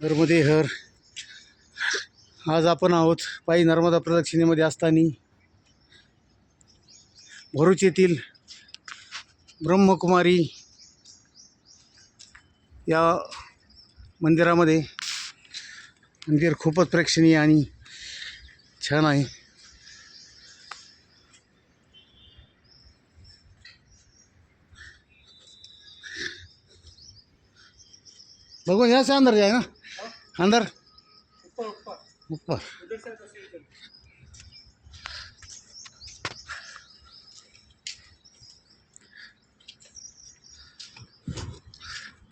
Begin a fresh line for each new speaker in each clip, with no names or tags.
नर्मदे हर. आज आपण आहोत पायी नर्मदा प्रदक्षिणेमध्ये असताना. भरूच येथील ब्रह्मकुमारी या मंदिरामध्ये मंदिर खूपच प्रेक्षणीय आणि छान आहे. भगवान यहाँ से अंदर ना? अंदर ऊपर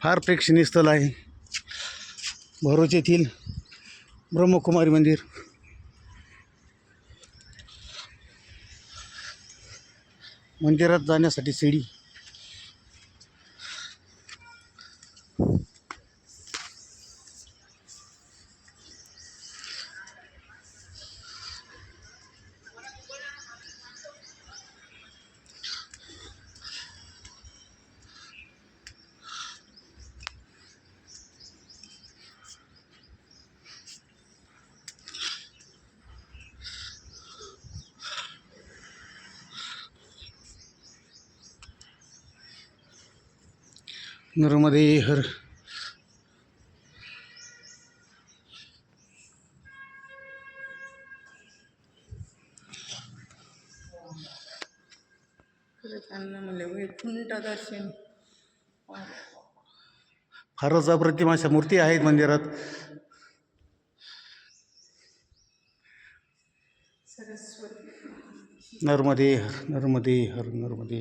फार प्रेक्षणीय स्थळ आहे. भरूच येथील ब्रह्मकुमारी मंदिर. मंदिरात जाण्यासाठी शिडी नर्मदे हर।
वैकुंठ दर्शन.
फारच अप्रतिम अशा मूर्ती आहेत मंदिरात. नर्मदे हर नर्मदे हर नर्मदे।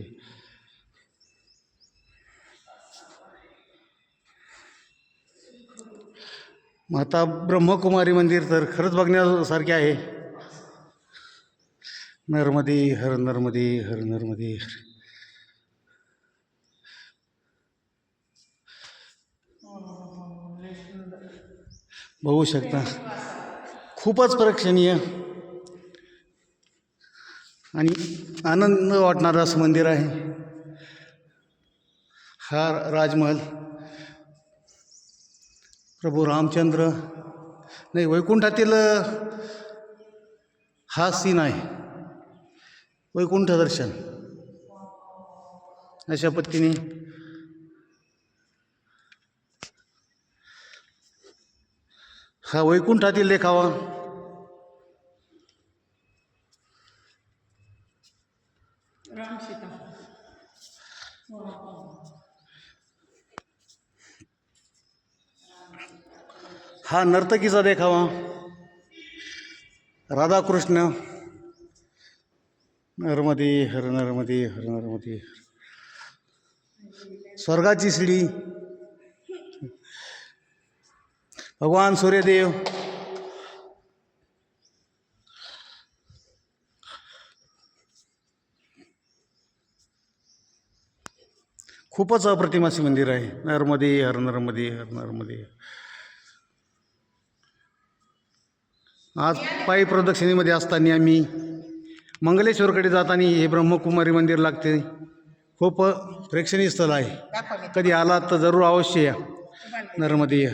माता ब्रह्मकुमारी मंदिर तर खरंच बघण्यासारखे आहे. नर्मदे हर नर्मदे हर नर्मदे हर. बघू शकता. खूपच प्रेक्षणीय. आणि आनंद वाटणारं असं मंदिर आहे. हा राजमहल. प्रभू रामचंद्र. नाही वैकुंठातील हा सीन आहे. वैकुंठ दर्शन. अशा पद्धतीने. हा वैकुंठातील देखावा.
राम सीता.
हा नर्तकीचा देखावा. राधाकृष्ण. नर्मदे हर नर्मदे हर नर्मदे स्वर्गाची शिडी. भगवान सूर्यदेव. खूपच अप्रतिमासी मंदिर आहे. नर्मदे हर नर्मदे हर नर्मदे आज पायी प्रदक्षिणेमध्ये असताना आम्ही मंगलेश्वरकडे जाताना हे ब्रह्मकुमारी मंदिर लागते. खूप प्रेक्षणीय स्थळ आहे. कधी आलात तर जरूर अवश्य या. नर्मदे.